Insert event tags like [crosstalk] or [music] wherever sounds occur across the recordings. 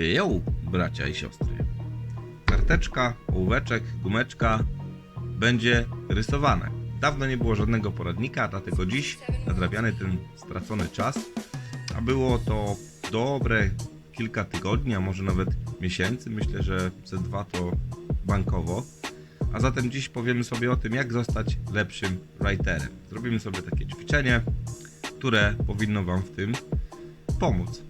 Jo, bracia i siostry. Karteczka, ołóweczek, gumeczka będzie rysowane. Dawno nie było żadnego poradnika, dlatego dziś nadrabiany ten stracony czas, a było to dobre kilka tygodni, a może nawet miesięcy. Myślę, że ze dwa to bankowo. A zatem dziś powiemy sobie o tym, jak zostać lepszym writerem. Zrobimy sobie takie ćwiczenie, które powinno Wam w tym pomóc.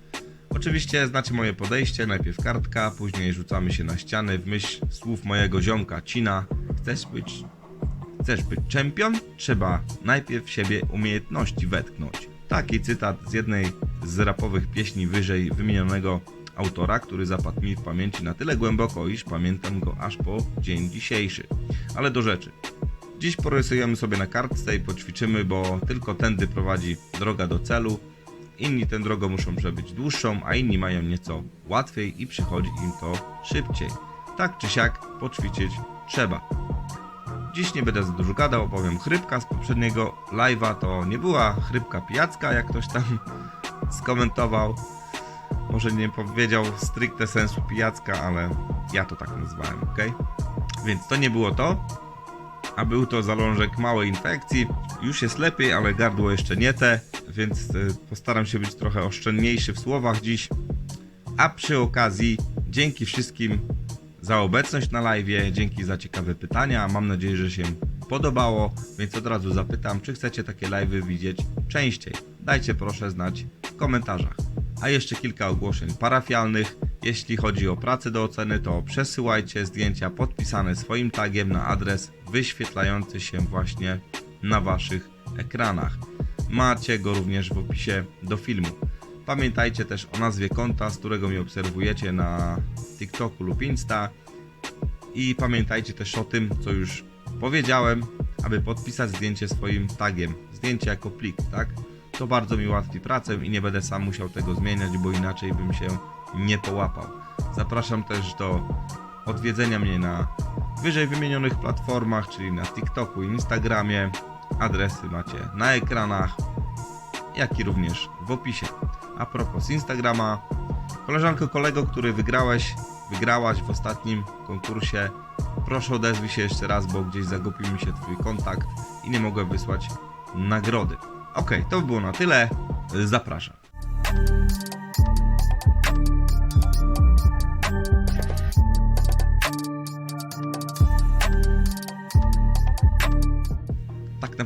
Oczywiście znacie moje podejście, najpierw kartka, później rzucamy się na ściany w myśl słów mojego ziomka Cina. Chcesz być, chcesz być czempion? Trzeba najpierw siebie umiejętności wetknąć. Taki cytat z jednej z rapowych pieśni wyżej wymienionego autora, który zapadł mi w pamięci na tyle głęboko, iż pamiętam go aż po dzień dzisiejszy. Ale do rzeczy. Dziś porysujemy sobie na kartce i poćwiczymy, bo tylko tędy prowadzi droga do celu. Inni tę drogę muszą przebyć dłuższą, a inni mają nieco łatwiej i przychodzi im to szybciej. Tak czy siak poćwiczyć trzeba. Dziś nie będę za dużo gadał, opowiem chrypka z poprzedniego live'a. To nie była chrypka pijacka, jak ktoś tam [laughs] skomentował. Może nie powiedział stricte sensu pijacka, ale ja to tak nazwałem, ok? Więc to nie było to, a był to zalążek małej infekcji. Już jest lepiej, ale gardło jeszcze nie te, więc y, postaram się być trochę oszczędniejszy w słowach dziś. A przy okazji, dzięki wszystkim za obecność na live, dzięki za ciekawe pytania. Mam nadzieję, że się podobało, więc od razu zapytam, czy chcecie takie live'y widzieć częściej. Dajcie proszę znać w komentarzach. A jeszcze kilka ogłoszeń parafialnych. Jeśli chodzi o pracę do oceny, to przesyłajcie zdjęcia podpisane swoim tagiem na adres wyświetlający się właśnie na waszych ekranach. Macie go również w opisie do filmu. Pamiętajcie też o nazwie konta, z którego mnie obserwujecie na TikToku lub Insta. I pamiętajcie też o tym, co już powiedziałem, aby podpisać zdjęcie swoim tagiem. Zdjęcie jako plik, tak? To bardzo mi ułatwi pracę i nie będę sam musiał tego zmieniać, bo inaczej bym się nie połapał. Zapraszam też do odwiedzenia mnie na wyżej wymienionych platformach, czyli na TikToku Instagramie. Adresy macie na ekranach, jak i również w opisie. A propos Instagrama, koleżanko, kolego, który wygrałeś, wygrałaś w ostatnim konkursie, proszę odezwij się jeszcze raz, bo gdzieś zagubił mi się Twój kontakt i nie mogłem wysłać nagrody. Ok, to by było na tyle. Zapraszam.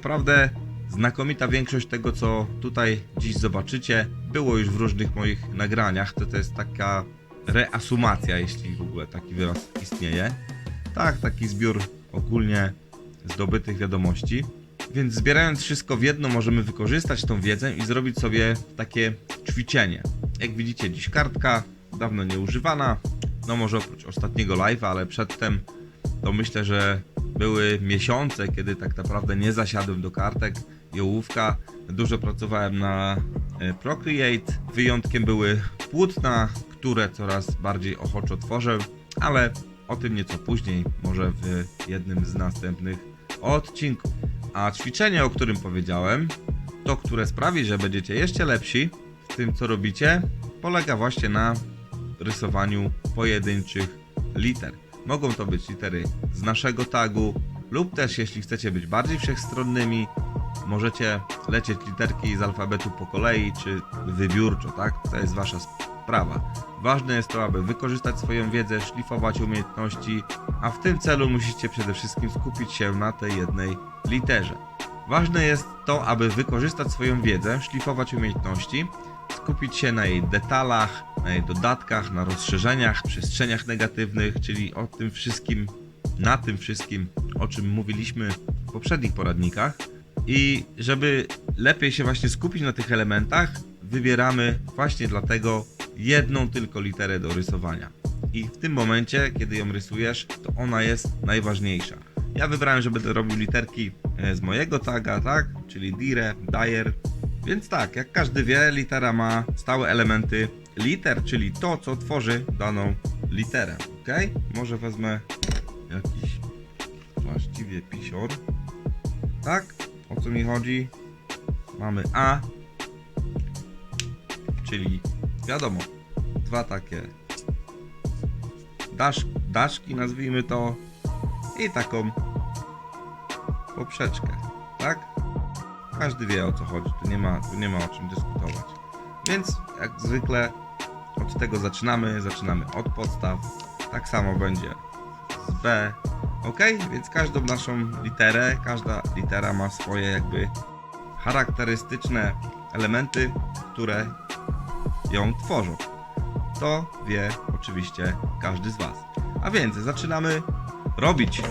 Naprawdę znakomita większość tego, co tutaj dziś zobaczycie, było już w różnych moich nagraniach. To, to jest taka reasumacja, jeśli w ogóle taki wyraz istnieje. Tak, taki zbiór ogólnie zdobytych wiadomości. Więc zbierając wszystko w jedno, możemy wykorzystać tą wiedzę i zrobić sobie takie ćwiczenie. Jak widzicie, dziś kartka, dawno nieużywana. No może oprócz ostatniego live'a, ale przedtem to myślę, że były miesiące, kiedy tak naprawdę nie zasiadłem do kartek i ołówka. Dużo pracowałem na e, Procreate. Wyjątkiem były płótna, które coraz bardziej ochoczo tworzę, ale o tym nieco później, może w jednym z następnych odcinków. A ćwiczenie, o którym powiedziałem, to które sprawi, że będziecie jeszcze lepsi w tym, co robicie, polega właśnie na rysowaniu pojedynczych liter. Mogą to być litery z naszego tagu, lub też jeśli chcecie być bardziej wszechstronnymi, możecie lecieć literki z alfabetu po kolei, czy wybiórczo, tak? To jest wasza sprawa. Ważne jest to, aby wykorzystać swoją wiedzę, szlifować umiejętności, a w tym celu musicie przede wszystkim skupić się na tej jednej literze. Ważne jest to, aby wykorzystać swoją wiedzę, szlifować umiejętności, skupić się na jej detalach, na jej dodatkach, na rozszerzeniach, przestrzeniach negatywnych, czyli o tym wszystkim, na tym wszystkim, o czym mówiliśmy w poprzednich poradnikach. I żeby lepiej się właśnie skupić na tych elementach, wybieramy właśnie dlatego jedną tylko literę do rysowania. I w tym momencie, kiedy ją rysujesz, to ona jest najważniejsza. Ja wybrałem, że będę robił literki e, z mojego taga, tak? Czyli dire, dire. Więc tak, jak każdy wie, litera ma stałe elementy liter, czyli to, co tworzy daną literę. Ok? Może wezmę jakiś właściwie pisior. Tak? O co mi chodzi? Mamy A, czyli wiadomo, dwa takie dasz, daszki, nazwijmy to, i taką poprzeczkę, tak? Każdy wie o co chodzi, tu nie ma, tu nie ma o czym dyskutować. Więc jak zwykle od tego zaczynamy, zaczynamy od podstaw. Tak samo będzie z B. Ok, więc każdą naszą literę, każda litera ma swoje jakby charakterystyczne elementy, które ją tworzą. To wie oczywiście każdy z Was. A więc zaczynamy robić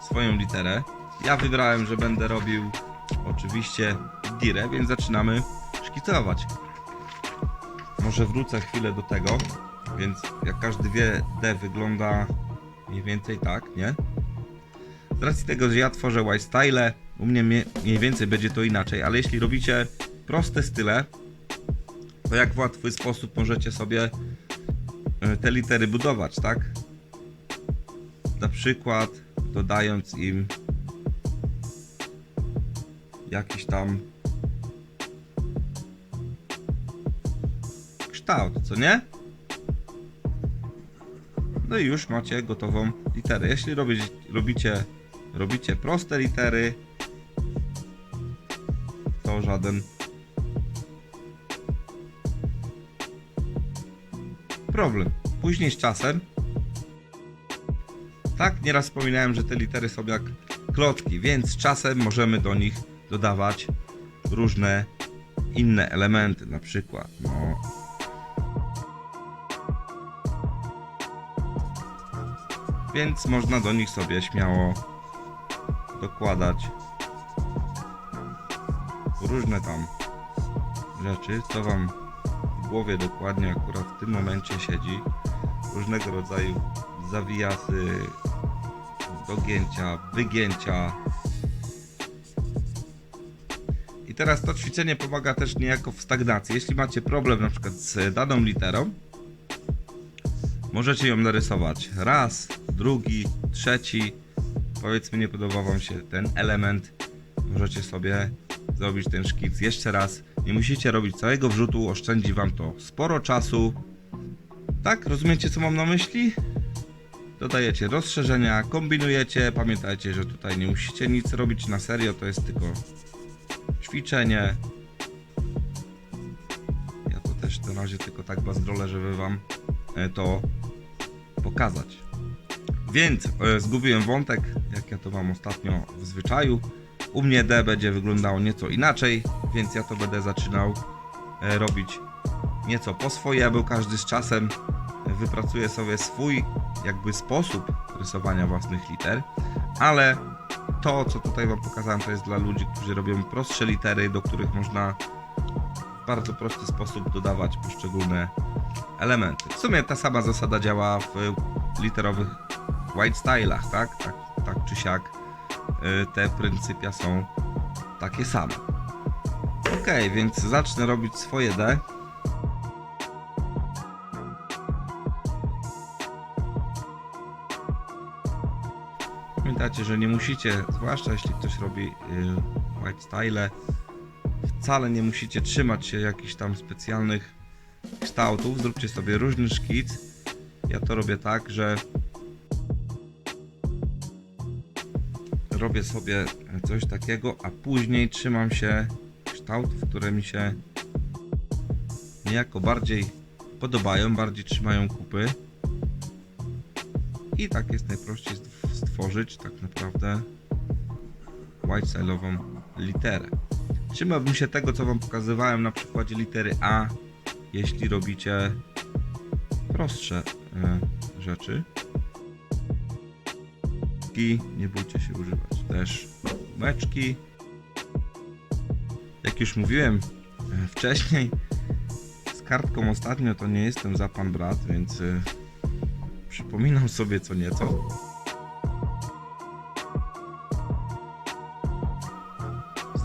swoją literę. Ja wybrałem, że będę robił oczywiście dirę, więc zaczynamy szkicować. Może wrócę chwilę do tego, więc jak każdy wie, D wygląda mniej więcej tak, nie? Z racji tego, że ja tworzę white style, u mnie mniej więcej będzie to inaczej, ale jeśli robicie proste style, to jak w łatwy sposób możecie sobie e, te litery budować, tak? Na przykład dodając im jakiś tam kształt, co nie? No i już macie gotową literę. Jeśli robicie, robicie, robicie proste litery, to żaden problem. Później z czasem, tak, nieraz wspominałem, że te litery są jak klocki, więc czasem możemy do nich dodawać różne inne elementy, na przykład, no, więc można do nich sobie śmiało dokładać różne tam rzeczy, co wam w głowie dokładnie akurat w tym momencie siedzi. Różnego rodzaju zawijasy, dogięcia, wygięcia. Teraz to ćwiczenie pomaga też niejako w stagnacji. Jeśli macie problem na przykład z daną literą, Możecie ją narysować raz, drugi, trzeci. Powiedzmy, nie podoba Wam się ten element. Możecie sobie zrobić ten szkic jeszcze raz. Nie musicie robić całego wrzutu, oszczędzi Wam to sporo czasu. Tak, rozumiecie co mam na myśli? Dodajecie rozszerzenia, kombinujecie. Pamiętajcie, że tutaj nie musicie nic robić na serio, to jest tylko ćwiczenie. Ja to też na razie tylko tak bazgrolę, żeby Wam e, to pokazać. Więc e, zgubiłem wątek, jak ja to mam ostatnio w zwyczaju. U mnie D będzie wyglądało nieco inaczej, więc ja to będę zaczynał e, robić nieco po swojemu. Każdy z czasem wypracuje sobie swój jakby sposób rysowania własnych liter, ale to, co tutaj Wam pokazałem, to jest dla ludzi, którzy robią prostsze litery, do których można w bardzo prosty sposób dodawać poszczególne elementy. W sumie ta sama zasada działa w literowych white stylach, tak? Tak, tak czy siak y, te pryncypia są takie same. Ok, więc zacznę robić swoje D. Pamiętajcie, że nie musicie, zwłaszcza jeśli ktoś robi y, white style, wcale nie musicie trzymać się jakichś tam specjalnych kształtów, zróbcie sobie różny szkic. Ja to robię tak, że robię sobie coś takiego, a później trzymam się kształtów, które mi się niejako bardziej podobają, bardziej trzymają kupy. I tak jest najprościej stw- stworzyć tak naprawdę white style'ową literę. Trzymałbym się tego, co Wam pokazywałem na przykładzie litery A, jeśli robicie prostsze e, rzeczy. I nie bójcie się używać też meczki. Jak już mówiłem e, wcześniej, z kartką ostatnio to nie jestem za pan brat, więc e, przypominam sobie co nieco.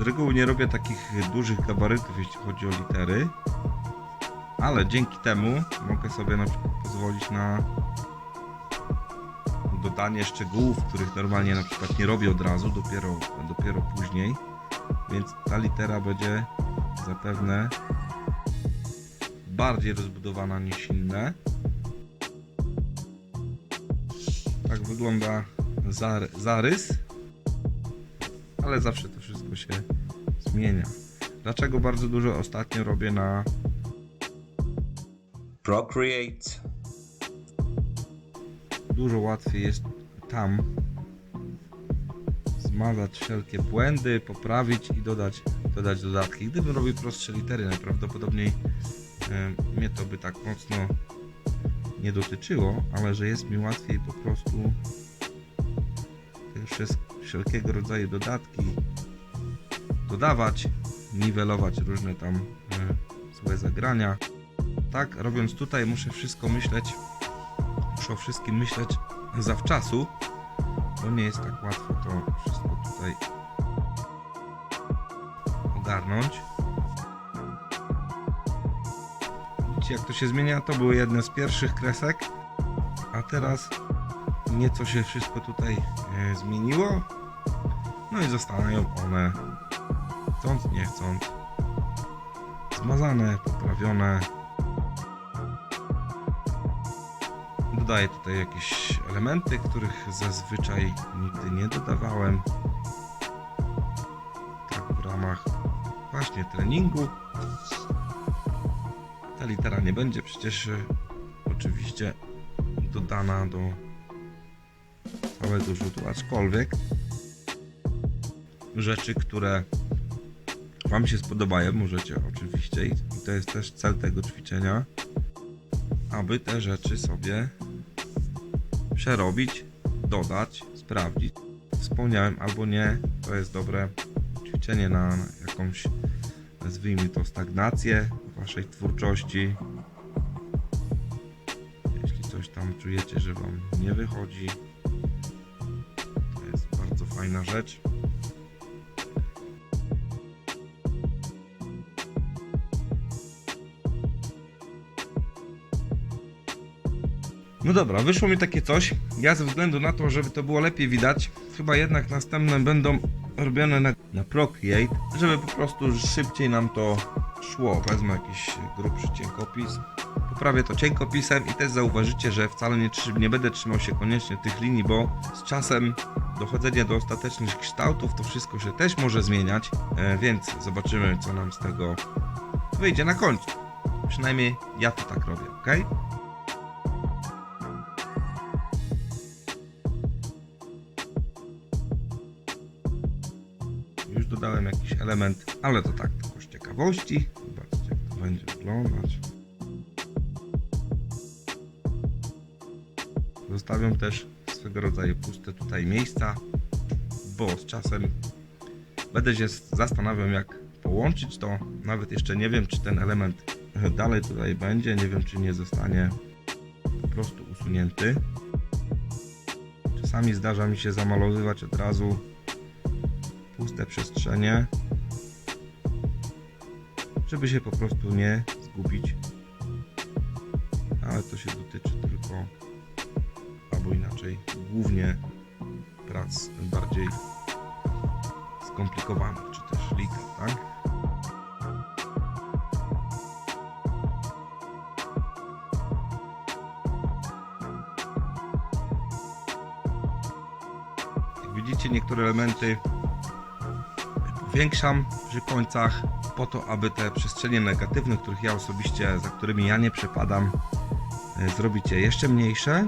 Reguły nie robię takich dużych gabarytów, jeśli chodzi o litery, ale dzięki temu mogę sobie na przykład pozwolić na dodanie szczegółów, których normalnie na przykład nie robię od razu, dopiero, dopiero później, więc ta litera będzie zapewne bardziej rozbudowana niż inne. Tak wygląda zar- zarys. Ale zawsze to wszystko się zmienia. Dlaczego bardzo dużo ostatnio robię na Procreate. dużo łatwiej jest tam zmazać wszelkie błędy, poprawić i dodać, dodać dodatki. Gdybym robił prostsze litery, najprawdopodobniej e, mnie to by tak mocno nie dotyczyło, ale że jest mi łatwiej po prostu wszelkiego rodzaju dodatki dodawać, niwelować różne tam złe zagrania. Tak, robiąc tutaj muszę wszystko myśleć muszę o wszystkim myśleć zawczasu, bo nie jest tak łatwo to wszystko tutaj ogarnąć. Widzicie jak to się zmienia? To były jedne z pierwszych kresek, a teraz nieco się wszystko tutaj e, zmieniło. No i zostają one chcąc nie chcąc zmazane, poprawione. Dodaję tutaj jakieś elementy, których zazwyczaj nigdy nie dodawałem. Tak w ramach właśnie treningu. Ta litera nie będzie przecież e, oczywiście dodana do całego rzutu, aczkolwiek rzeczy, które Wam się spodobają, możecie oczywiście i to jest też cel tego ćwiczenia, aby te rzeczy sobie przerobić, dodać, sprawdzić. Wspomniałem albo nie, to jest dobre ćwiczenie na jakąś, nazwijmy to, stagnację waszej twórczości. Jeśli coś tam czujecie, że wam nie wychodzi, to jest bardzo fajna rzecz. No dobra, wyszło mi takie coś. Ja ze względu na to, żeby to było lepiej widać, chyba jednak następne będą robione na, na Procreate, żeby po prostu szybciej nam to szło. Wezmę jakiś grubszy cienkopis. Poprawię to cienkopisem i też zauważycie, że wcale nie, nie będę trzymał się koniecznie tych linii, bo z czasem dochodzenie do ostatecznych kształtów to wszystko się też może zmieniać, e, więc zobaczymy co nam z tego wyjdzie na końcu. Przynajmniej ja to tak robię, ok? Element, ale to tak tylko z ciekawości. Zobaczcie, jak to będzie wyglądać. Zostawiam też swego rodzaju puste tutaj miejsca, bo z czasem będę się zastanawiał, jak połączyć to. Nawet jeszcze nie wiem, czy ten element dalej tutaj będzie. Nie wiem, czy nie zostanie po prostu usunięty. Czasami zdarza mi się zamalowywać od razu puste przestrzenie, żeby się po prostu nie zgubić. Ale to się dotyczy tylko, albo inaczej, głównie prac bardziej skomplikowanych, czy też liga, tak? Widzicie, niektóre elementy powiększam przy końcach po to, aby te przestrzenie negatywne, których ja osobiście, za którymi ja nie przepadam, e, zrobić je jeszcze mniejsze.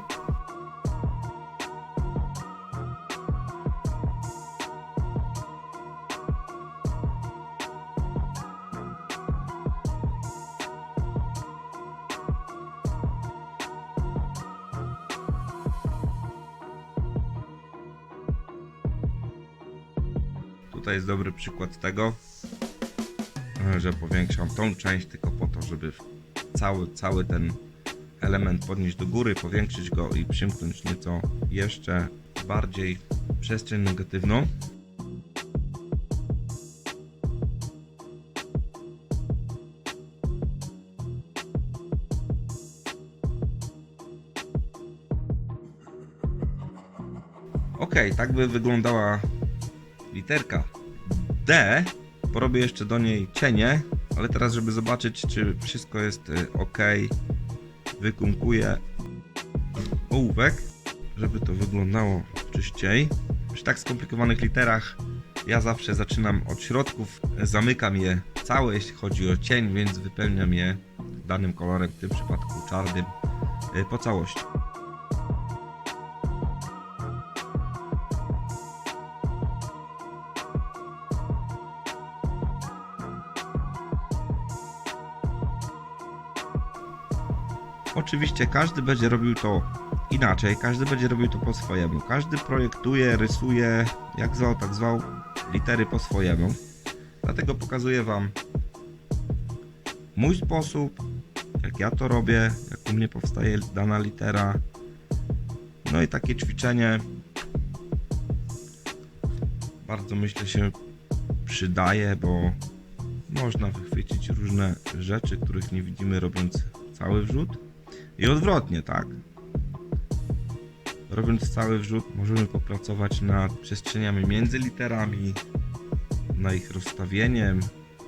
Dobry przykład tego, że powiększam tą część tylko po to, żeby cały, cały ten element podnieść do góry, powiększyć go i przymknąć nieco jeszcze bardziej przestrzeń negatywną. Ok, tak by wyglądała literka D. Porobię jeszcze do niej cienie, ale teraz, żeby zobaczyć, czy wszystko jest ok, wykumkuję ołówek. żeby to wyglądało czyściej. Przy tak skomplikowanych literach ja zawsze zaczynam od środków, zamykam je całe, jeśli chodzi o cień, więc wypełniam je danym kolorem, w tym przypadku czarnym, y, po całości. Oczywiście każdy będzie robił to inaczej, każdy będzie robił to po swojemu. Każdy projektuje, rysuje, jak zwał, tak zwał, litery po swojemu. Dlatego pokazuję Wam mój sposób, jak ja to robię, jak u mnie powstaje dana litera. No i takie ćwiczenie bardzo myślę się przydaje, bo można wychwycić różne rzeczy, których nie widzimy robiąc cały wrzut. I odwrotnie, tak? Robiąc cały wrzut, możemy popracować nad przestrzeniami między literami, na ich rozstawieniem,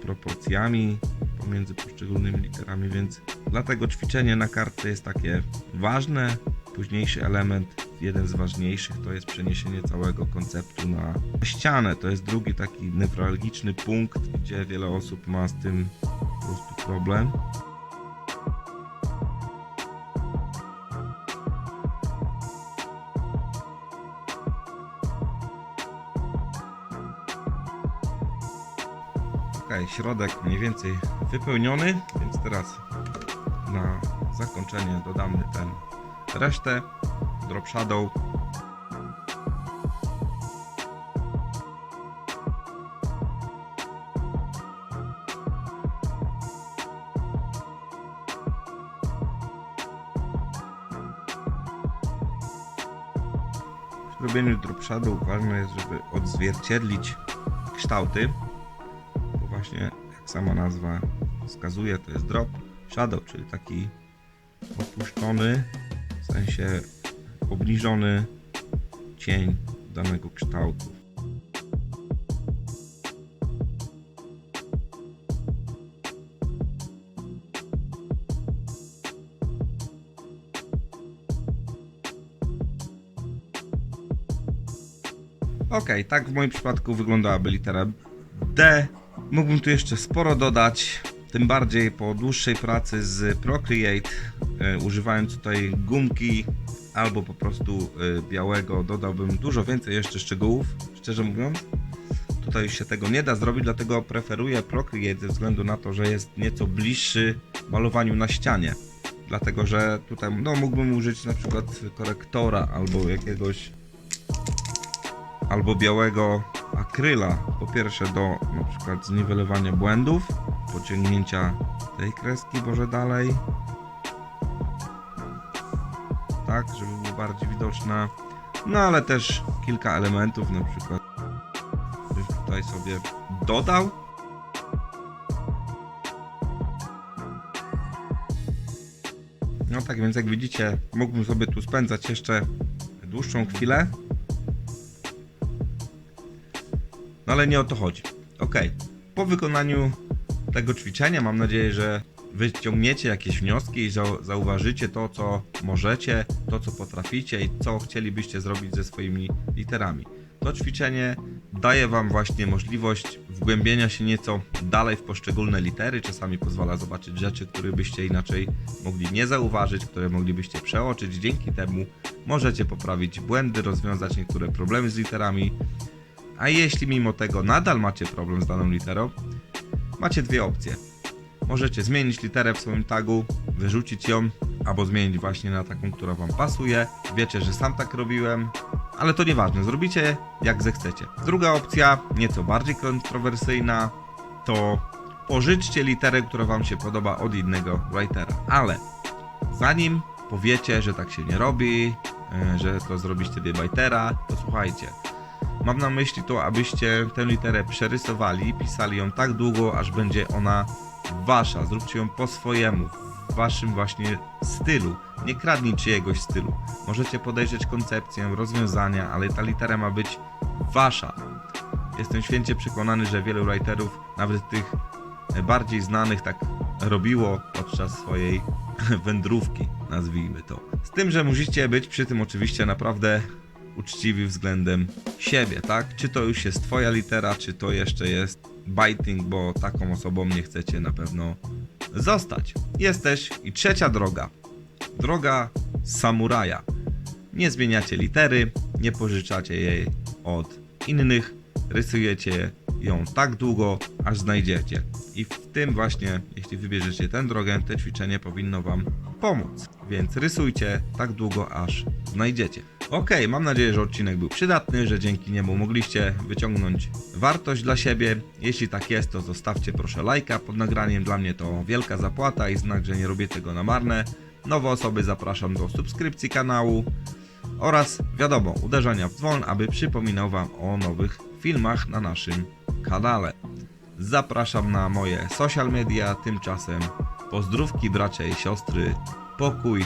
proporcjami pomiędzy poszczególnymi literami, więc dlatego ćwiczenie na kartce jest takie ważne. Późniejszy element, jeden z ważniejszych, to jest przeniesienie całego konceptu na ścianę. To jest drugi taki newralgiczny punkt, gdzie wiele osób ma z tym po prostu problem. Środek mniej więcej wypełniony, więc teraz na zakończenie dodamy ten resztę, drop shadow. W robieniu drop shadow ważne jest, żeby odzwierciedlić kształty właśnie jak sama nazwa wskazuje, to jest drop shadow, czyli taki opuszczony, w sensie obniżony cień danego kształtu. Ok, tak w moim przypadku wyglądałaby litera D. Mógłbym tu jeszcze sporo dodać, tym bardziej po dłuższej pracy z Procreate, e, używając tutaj gumki albo po prostu e, białego, dodałbym dużo więcej jeszcze szczegółów, szczerze mówiąc. Tutaj już się tego nie da zrobić, dlatego preferuję Procreate ze względu na to, że jest nieco bliższy malowaniu na ścianie. Dlatego, że tutaj no, mógłbym użyć na przykład korektora albo jakiegoś albo białego akryla. Po pierwsze do na przykład zniwelowania błędów, pociągnięcia tej kreski może dalej. Tak, żeby było bardziej widoczne. No ale też kilka elementów na przykład tutaj sobie dodał. No tak więc jak widzicie, mógłbym sobie tu spędzać jeszcze dłuższą chwilę. No ale nie o to chodzi. Ok. Po wykonaniu tego ćwiczenia mam nadzieję, że wyciągniecie jakieś wnioski i zau- zauważycie to, co możecie, to, co potraficie i co chcielibyście zrobić ze swoimi literami. To ćwiczenie daje Wam właśnie możliwość wgłębienia się nieco dalej w poszczególne litery. Czasami pozwala zobaczyć rzeczy, które byście inaczej mogli nie zauważyć, które moglibyście przeoczyć. Dzięki temu możecie poprawić błędy, rozwiązać niektóre problemy z literami. A jeśli mimo tego nadal macie problem z daną literą, macie dwie opcje. Możecie zmienić literę w swoim tagu, wyrzucić ją, albo zmienić właśnie na taką, która Wam pasuje. Wiecie, że sam tak robiłem, ale to nieważne, zrobicie jak zechcecie. Druga opcja, nieco bardziej kontrowersyjna, to pożyczcie literę, która Wam się podoba od innego writera. Ale zanim powiecie, że tak się nie robi, e, że to zrobić wtedy writera, to słuchajcie. Mam na myśli to, abyście tę literę przerysowali, pisali ją tak długo, aż będzie ona wasza. Zróbcie ją po swojemu, w waszym właśnie stylu. Nie kradnij czyjegoś stylu. Możecie podejrzeć koncepcję, rozwiązania, ale ta litera ma być wasza. Jestem święcie przekonany, że wielu writerów, nawet tych bardziej znanych, tak robiło podczas swojej [laughs] wędrówki. nazwijmy to. Z tym, że musicie być przy tym oczywiście naprawdę uczciwi względem siebie, tak? Czy to już jest twoja litera, czy to jeszcze jest biting, bo taką osobą nie chcecie na pewno zostać. Jest też i trzecia droga. Droga samuraja. Nie zmieniacie litery, nie pożyczacie jej od innych, rysujecie ją tak długo, aż znajdziecie. I w tym właśnie, jeśli wybierzecie tę drogę, to ćwiczenie powinno Wam pomóc. Więc rysujcie tak długo, aż znajdziecie. Ok, mam nadzieję, że odcinek był przydatny, że dzięki niemu mogliście wyciągnąć wartość dla siebie. Jeśli tak jest, to zostawcie proszę lajka pod nagraniem. Dla mnie to wielka zapłata i znak, że nie robię tego na marne. Nowe osoby zapraszam do subskrypcji kanału oraz wiadomo, uderzenia w dzwon, aby przypominał Wam o nowych filmach na naszym kanale. Zapraszam na moje social media, tymczasem pozdrówki bracia i siostry, pokój,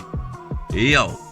yo!